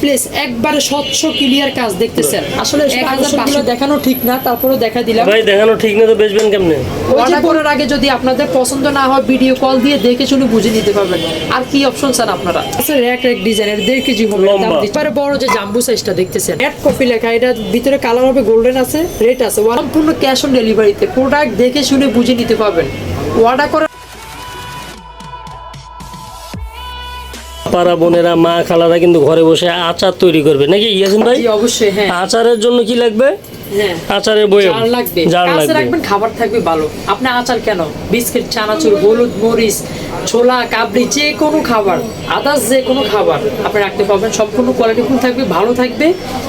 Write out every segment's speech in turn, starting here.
Place একবারে স্বচ্ছ clear কাজ দেখতেছেন? আসলে এক দেখানো ঠিক না তারপরে দেখা দিলাম। ভাই দেখানো ঠিক না তো বেচবেন কেমনে? অর্ডার করার আগে যদি আপনাদের পছন্দ না হয় ভিডিও কল দিয়ে দেখে শুনে বুঝে নিতে পারবেন। আর কি অপশন চান আপনারা? আচ্ছা র্যাক র্যাক ডিজাইনের দেড় কেজি হবে বড় যে জাম্বু সাইজটা দেখতেছেন। রেড কফি লেখা এটা ভিতরে কালার হবে গোল্ডেন আছে রেড আছে। সম্পূর্ণ ক্যাশ অন ডেলিভারিতে প্রোডাক্ট দেখে শুনে বুঝে নিতে পারবেন। অর্ডার করার পাড়া বোনেরা মা খালারা কিন্তু ঘরে বসে আচার তৈরি করবে। নাকি ইয়াসিন ভাই? অবশ্যই হ্যাঁ। আচারের জন্য কি লাগবে? হ্যাঁ। আচারের বই জার লাগবে। জার লাগবে। রাখবেন খাবার থাকবে ভালো। আপনি আচার কেন? বিস্কিট চানাচুর হলুদ মরিচ ছোলা কাবলি যে কোনো খাবার আদার্স যে কোনো খাবার আপনি রাখতে পারবেন। সম্পূর্ণ কোয়ালিটিফুল থাকবে ভালো থাকবে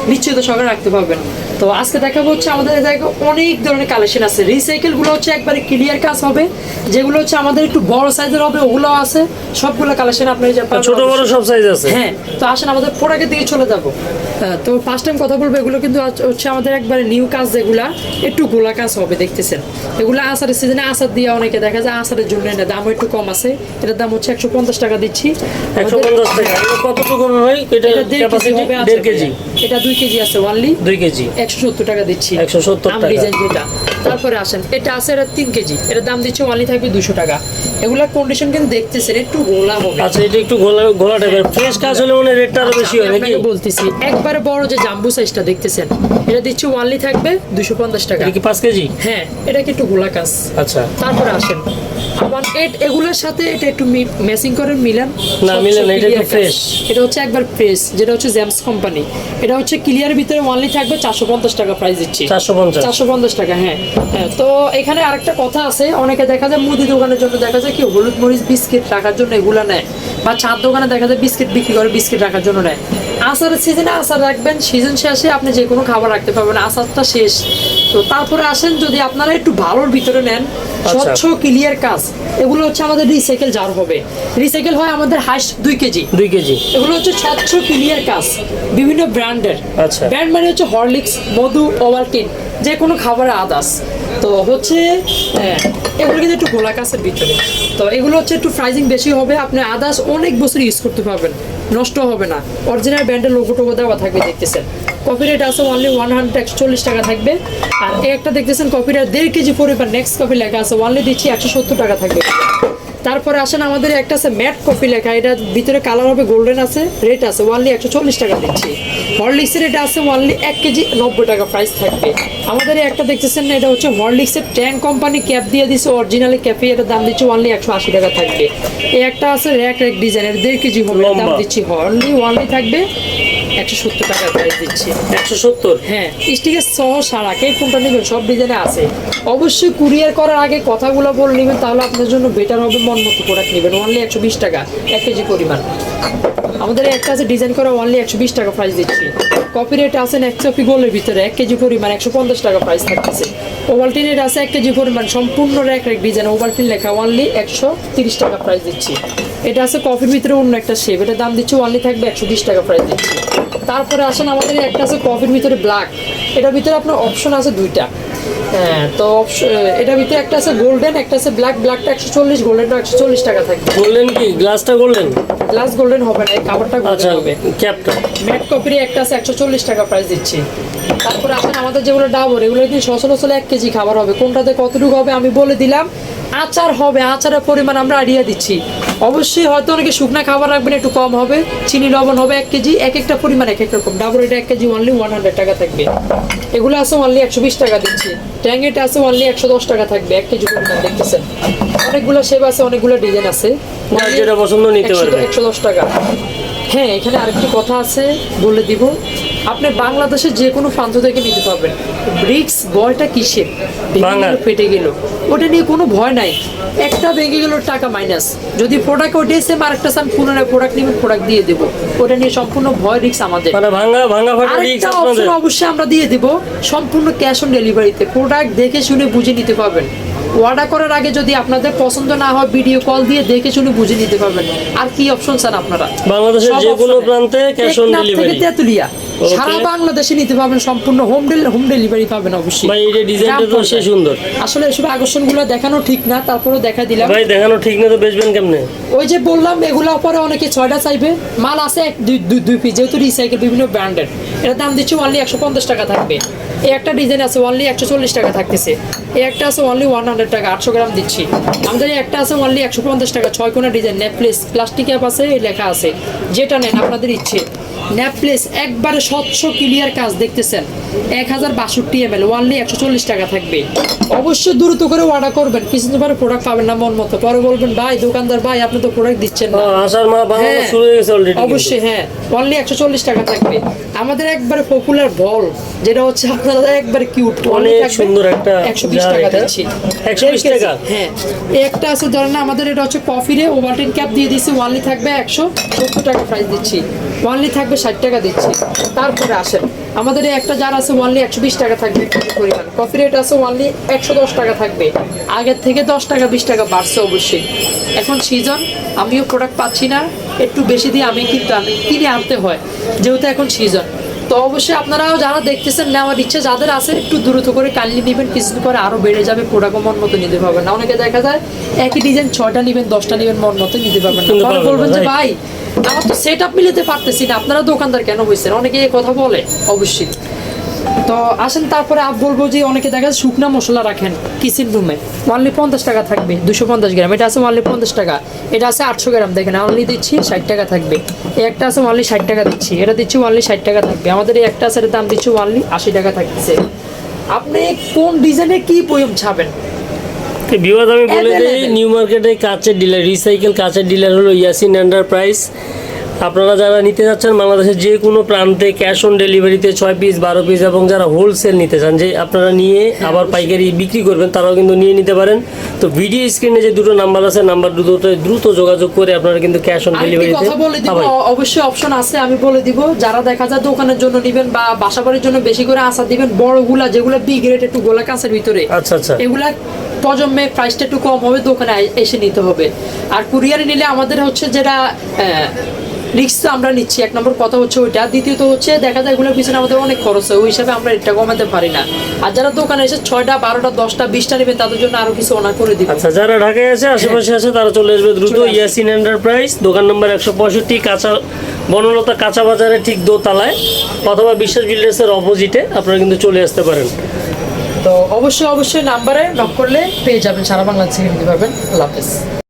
নিশ্চিত সহকারে রাখতে পারবেন। তো আজকে হচ্ছে আমাদের জায়গায় অনেক ধরনের কালেকশন আছে। রিসাইকেলগুলো হচ্ছে একবারে ক্লিয়ার কাজ হবে। যেগুলো হচ্ছে আমাদের একটু বড় সাইজের হবে ওগুলো আছে। সবগুলো কালেকশন আপনি ছোট বড় সব সাইজ আছে। হ্যাঁ তো আসেন আমাদের প্রোডাক্টের দিকে চলে যাব। তো ফার্স্ট টাইম কথা বলব এগুলো কিন্তু হচ্ছে আমাদের একবারে নিউ কাজ যেগুলা একটু গোলা কাজ হবে দেখতেছেন। এগুলো আচারের সিজনে আচার দিয়ে অনেকে দেখা যায় আচারের জন্য এটা দাম একটু কম আছে। এটার দাম হচ্ছে একশো পঞ্চাশ টাকা দিচ্ছি। একশো পঞ্চাশ টাকা। কতটুকু ভাই এটা দেড় কেজি এটা দুই কেজি আছে দুই কেজি। একশো সত্তর টাকা দিচ্ছি। 170 আম টাকা। ডিজাইন যেটা। তারপরে আসেন এটা আছে এটা তিন কেজি। এটার দাম দিচ্ছে ওয়ানলি থাকবে দুশো টাকা। এগুলার কন্ডিশন কিন্তু দেখতেছেন একটু গোলা হবে। আচ্ছা এটা একটু গোলা গোলা টাইপের। ফ্রেশ কাজ হলে মনে রেটটা আরও বেশি হয় নাকি? বলতেছি একবারে বড় যে জাম্বু সাইজটা দেখতেছেন এটা দিচ্ছে ওয়ানলি থাকবে দুশো পঞ্চাশ টাকা। এটা কি পাঁচ কেজি? হ্যাঁ এটা কি একটু গোলা কাজ। আচ্ছা। তারপরে আসেন। আবার এট এগুলোর সাথে এটা একটু ম্যাচিং করে মিলান। না, মিলান এটা কাজ। fresh। এটা হচ্ছে একবার ফ্রেশ যেটা হচ্ছে জ্যামস কোম্পানি এটা হচ্ছে ক্লিয়ার ভিতরে ওয়ানলি থাকবে চারশো পঞ্চাশ টাকা প্রাইস দিচ্ছি। চারশো পঞ্চাশ। চারশো পঞ্চাশ টাকা হ্যাঁ। হ্যাঁ তো এখানে আরেকটা কথা আছে অনেকে দেখা যায় মুদি দোকানের জন্য দেখা যায় কি হলুদ মরিচ বিস্কিট রাখার জন্য এগুলো নেয়। বা চার দোকানে দেখা যায় বিস্কিট বিক্রি করে বিস্কিট রাখার জন্য নেয়। আচারের সিজনে আচার রাখবেন সিজন শেষে আপনি যে কোনো খাবার রাখতে পারবেন আচারটা শেষ। তো তারপরে আসেন যদি আপনারা একটু ভালোর ভিতরে নেন স্বচ্ছ ক্লিয়ার কাজ এগুলো হচ্ছে আমাদের রিসাইকেল জার হবে। রিসাইকেল হয় আমাদের হাইস্ট দুই কেজি। দুই কেজি। এগুলো হচ্ছে স্বচ্ছ ক্লিয়ার কাজ বিভিন্ন ব্র্যান্ডের। আচ্ছা। ব্র্যান্ড মানে হচ্ছে হরলিক্স মধু ওভালটিন যে কোনো খাবারের আদার্স তো হচ্ছে হ্যাঁ, এগুলো কিন্তু একটু গোলা কাছের ভিতরে। তো এগুলো হচ্ছে একটু প্রাইজিং বেশি হবে আপনি আদার্স অনেক বছর ইউজ করতে পারবেন। নষ্ট হবে না। অরিজিনাল ব্র্যান্ডের লোগো টোগো দেওয়া থাকবে, দেখতেছেন। কপি রেট আছে অনলি ওয়ান হান্ড্রেড চল্লিশ টাকা থাকবে। আর একটা দেখতেছেন কপি রেট দেড় কেজি পরিমাণ নেক্সট কপি লেখা আছে অনলি দিচ্ছি একশো সত্তর টাকা থাকবে। তারপরে আসেন আমাদের একটা আছে ম্যাট কপি লেখা এটা ভিতরে কালার হবে গোল্ডেন আছে রেট আছে ওয়ানলি একশো চল্লিশ টাকা দিচ্ছি। হরলিক্সের এটা আছে ওয়ানলি এক কেজি নব্বই টাকা প্রাইস থাকবে। আমাদের একটা দেখতেছেন না এটা হচ্ছে হরলিক্সের ট্যাঙ্ক কোম্পানি ক্যাপ দিয়ে দিচ্ছে অরিজিনালি ক্যাপে এটার দাম দিচ্ছে ওয়ানলি একশো আশি টাকা থাকবে। এই একটা আছে র্যাক র্যাক ডিজাইনের দেড় কেজি হবে দাম দিচ্ছি হরলি ওয়ানলি থাকবে। একশো সত্তর টাকা প্রাইস দিচ্ছি। একশো সত্তর? হ্যাঁ। স্টিকের সহ সারা কে কোনটা নেবেন, সব ডিজাইনে আছে। অবশ্যই কুরিয়ার করার আগে কথাগুলো বলে নেবেন, তাহলে আপনার জন্য বেটার হবে মন মতো প্রোডাক্ট নেবেন। অনলি একশো বিশ টাকা, এক কেজি পরিমাণ। আমাদের একটা আছে ডিজাইন করা অনলি একশো বিশ টাকা প্রাইস দিচ্ছি। কপি রেট আছে একশো গোলের ভিতরে, এক কেজি পরিমাণ, একশো পঞ্চাশ টাকা প্রাইস থাকতেছে। ওভালটিন আছে, এক কেজি পরিমাণ, সম্পূর্ণ র্যাক র্যাক ডিজাইন ওভালটিন লেখা অনলি একশো তিরিশ টাকা প্রাইস দিচ্ছি। এটা আছে কফির ভিতরে অন্য একটা শেপ এটা দাম দিচ্ছে অনলি থাকবে একশো বিশ টাকা প্রাইস দিচ্ছি। তারপরে আসেন আমাদের একটা আছে কফির ভিতরে ব্ল্যাক এটার ভিতরে আপনার অপশন আছে দুইটা। হ্যাঁ তো এটার ভিতরে একটা আছে গোল্ডেন একটা আছে ব্ল্যাক ব্ল্যাকটা একশো চল্লিশ গোল্ডেনটা একশো চল্লিশ টাকা থাকবে। গোল্ডেন কি? গ্লাসটা করলেন গ্লাস গোল্ডেন হবে না এই আচ্ছা গোল্ডেন হবে। ক্যাপটা ম্যাট কপির একটা আছে একশো চল্লিশ টাকা প্রাইস দিচ্ছি। তারপরে আসেন আমাদের যেগুলো ডাবর এগুলো কিন্তু সচল সচল এক কেজি খাবার হবে। কোনটাতে কতটুকু হবে আমি বলে দিলাম। আচার হবে আচারের পরিমাণ আমরা আইডিয়া দিচ্ছি। অবশ্যই হয়তো অনেকে শুকনা খাবার রাখবেন একটু কম হবে। চিনি লবণ হবে এক কেজি এক একটা পরিমাণ এক এক রকম। ডাবর এটা এক কেজি অনলি ওয়ান হান্ড্রেড টাকা থাকবে। এগুলো আছে অনলি একশো বিশ টাকা দিচ্ছি। ট্যাঙ্গেটা আছে অনলি একশো দশ টাকা থাকবে এক কেজি পরিমাণ দেখতেছেন। অনেকগুলো শেপ আছে অনেকগুলো ডিজাইন আছে। যেটা পছন্দ নিতে পারবে। একশো দশ টাকা। হ্যাঁ এখানে আরেকটি কথা আছে বলে দিব। আপনি বাংলাদেশের যে কোনো প্রান্ত থেকে নিতে পারবেন। ব্রিক্স কিসের? ভেঙে ফেটে গেল। ওটা নিয়ে কোনো ভয় নাই। একটা ভেঙে গেল টাকা মাইনাস যদি প্রোডাক্ট ওটা এসে আরেকটা সাম পুনরায় প্রোডাক্ট নেবেন প্রোডাক্ট দিয়ে দেবো। ওটা নিয়ে সম্পূর্ণ ভয় রিক্স আমাদের। মানে আরেকটা অপশন অবশ্যই আমরা দিয়ে দেব। সম্পূর্ণ ক্যাশ অন ডেলিভারিতে প্রোডাক্ট দেখে শুনে বুঝে নিতে পারবেন। অর্ডার করার আগে যদি আপনাদের পছন্দ না হয় ভিডিও কল দিয়ে দেখে শুনে বুঝে নিতে পারবেন। আর কি অপশন স্যার আপনারা? বাংলাদেশের যে কোনো প্রান্তে ক্যাশ অন ডেলিভারি তেঁতুলিয়া. সারা বাংলাদেশে নিতে পারবেন সম্পূর্ণ হোম হোম ডেলিভারি পাবেন অবশ্যই। ভাই এই যে ডিজাইনটা তো সে সুন্দর। আসলে এসব আকর্ষণগুলো দেখানো ঠিক না তারপরে দেখা দিলাম। ভাই দেখানো ঠিক না তো বেচবেন কেমনে? ওই যে বললাম এগুলো পরে অনেকে ছয়টা চাইবে। মাল আছে এক দুই দুই- দুই পিস যেহেতু রিসাইকেল বিভিন্ন ব্র্যান্ডের এটার দাম দিচ্ছি অনলি একশো পঞ্চাশ টাকা থাকবে। এই একটা ডিজাইন আছে অনলি একশো চল্লিশ টাকা থাকতেছে। এই একটা আছে অনলি ওয়ান হান্ড্রেড টাকা আটশো গ্রাম দিচ্ছি। আমাদের একটা আছে অনলি একশো পঞ্চাশ টাকা ছয় কোনা ডিজাইন নেকলেস প্লাস্টিক অ্যাপ আছে এই লেখা আছে। যেটা নেন আপনাদের ইচ্ছে। নেকলেস একবারে স্বচ্ছ ক্লিয়ার কাজ দেখতেছেন। এক হাজার বাষট্টি এম এল ওয়ানলি একশো চল্লিশ টাকা থাকবে। অবশ্যই দ্রুত করে অর্ডার করবেন কিছুদিন পরে প্রোডাক্ট পাবেন না মন মতো। পরে বলবেন ভাই দোকানদার ভাই আপনি তো প্রোডাক্ট দিচ্ছেন না। হ্যাঁ, অবশ্যই হ্যাঁ অনলি একশো চল্লিশ টাকা থাকবে। আমাদের একবারে পপুলার বল যেটা হচ্ছে আপনারা একবারে কিউট অনেক সুন্দর একটা একশো বিশ টাকা দিচ্ছি। 120 দেড় টাকা? হ্যাঁ। একটা আছে ধরেন আমাদের এটা হচ্ছে কফিরে ওভারটিন ক্যাপ দিয়ে দিচ্ছি ওয়ানলি থাকবে একশো সত্তর টাকা প্রাইস দিচ্ছি। ওয়ানলি থাকবে ষাট টাকা দিচ্ছি। তারপরে আসেন। আমাদের এই একটা যার আছে ওয়ানলি একশো বিশ টাকা থাকবে পরিমাণ। কফি রেট আছে ওয়ানলি একশো দশ টাকা থাকবে। আগের থেকে দশ টাকা বিশ টাকা বাড়ছে অবশ্যই। এখন সিজন আমিও প্রোডাক্ট পাচ্ছি না। একটু বেশি দিয়ে আমি কিন্তু আমি কিনে আনতে হয় যেহেতু এখন সিজন তো অবশ্যই আপনারাও যারা দেখতেছেন নেওয়ার ইচ্ছে যাদের আছে একটু দ্রুত করে কাইন্ডলি নেবেন কিছুদিন পরে আরও বেড়ে যাবে প্রোডাক্ট মন মতো নিতে পারবেন না। অনেকে দেখা যায় একই ডিজাইন ছটা নেবেন দশটা নেবেন মন মতো নিতে পারবেন না, বলবেন যে ভাই আমার তো সেট আপ মিলাতে পারতেছি না। আপনারা দোকানদার কেন হয়েছেন অনেকে এই কথা বলে, অবশ্যই। তো আসেন, তারপরে আপ বলব যে অনেকে দেখা যায় শুকনা মশলা রাখেন কিচেন রুমে অনলি পঞ্চাশ টাকা থাকবে, দুশো পঞ্চাশ গ্রাম। এটা আছে অনলি পঞ্চাশ টাকা। এটা আছে আটশো গ্রাম। দেখেন অনলি দিচ্ছি ষাট টাকা থাকবে। এই একটা আছে অনলি ষাট টাকা দিচ্ছি। এটা দিচ্ছি অনলি ষাট টাকা থাকবে। আমাদের এই একটা আছে দাম দিচ্ছি অনলি আশি টাকা থাকছে আপনি কোন ডিজাইনে কি বয়ম ছাবেন ভিউয়ার্স আমি বলে দিই নিউ মার্কেটে কাঁচের ডিলার রিসাইকেল কাঁচের ডিলার হলো ইয়াসিন এন্টারপ্রাইজ আপনারা যারা নিতে যাচ্ছেন বাংলাদেশের যে কোনো প্রান্তে ক্যাশ অন ডেলিভারিতে ছয় পিস বারো পিস এবং যারা হোলসেল নিতে চান যে আপনারা নিয়ে আবার পাইকারি বিক্রি করবেন তারাও কিন্তু নিয়ে নিতে পারেন। তো ভিডিও স্ক্রিনে যে দুটো নাম্বার আছে নাম্বার দুটোতে দ্রুত যোগাযোগ করে আপনারা কিন্তু ক্যাশ অন ডেলিভারিতে অবশ্যই অপশন আছে আমি বলে দিব। যারা দেখা যায় দোকানের জন্য নিবেন বা বাসা বাড়ির জন্য বেশি করে আশা দিবেন বড়গুলা যেগুলো বি গ্রেড একটু গোলা কাঁচের ভিতরে আচ্ছা আচ্ছা। এগুলা প্রজন্মে প্রাইসটা একটু কম হবে দোকানে এসে নিতে হবে। আর কুরিয়ারে নিলে আমাদের হচ্ছে যেটা রিক্স আমরা নিচ্ছি এক নম্বর কথা হচ্ছে ওইটা। দ্বিতীয়ত হচ্ছে দেখা যায় এগুলোর পিছনে আমাদের অনেক খরচ হয় ওই হিসাবে আমরা এটা কমাতে পারি না। আর যারা দোকানে এসে ছয়টা বারোটা দশটা বিশটা নেবে তাদের জন্য আরও কিছু অনার করে দিবেন। আচ্ছা যারা ঢাকায় আছে আশেপাশে আছে তারা চলে আসবে দ্রুত। ইয়াসিন এন্টারপ্রাইজ দোকান নম্বর একশো পঁয়ষট্টি কাঁচা বনলতা কাঁচা বাজারে ঠিক দোতলায় অথবা বিশ্বাস বিল্ডার্সের অপোজিটে আপনারা কিন্তু চলে আসতে পারেন। তো অবশ্যই অবশ্যই নাম্বারে নক করলে পেয়ে যাবেন সারা বাংলাদেশ থেকে নিতে পারবেন। আল্লাহ হাফেজ।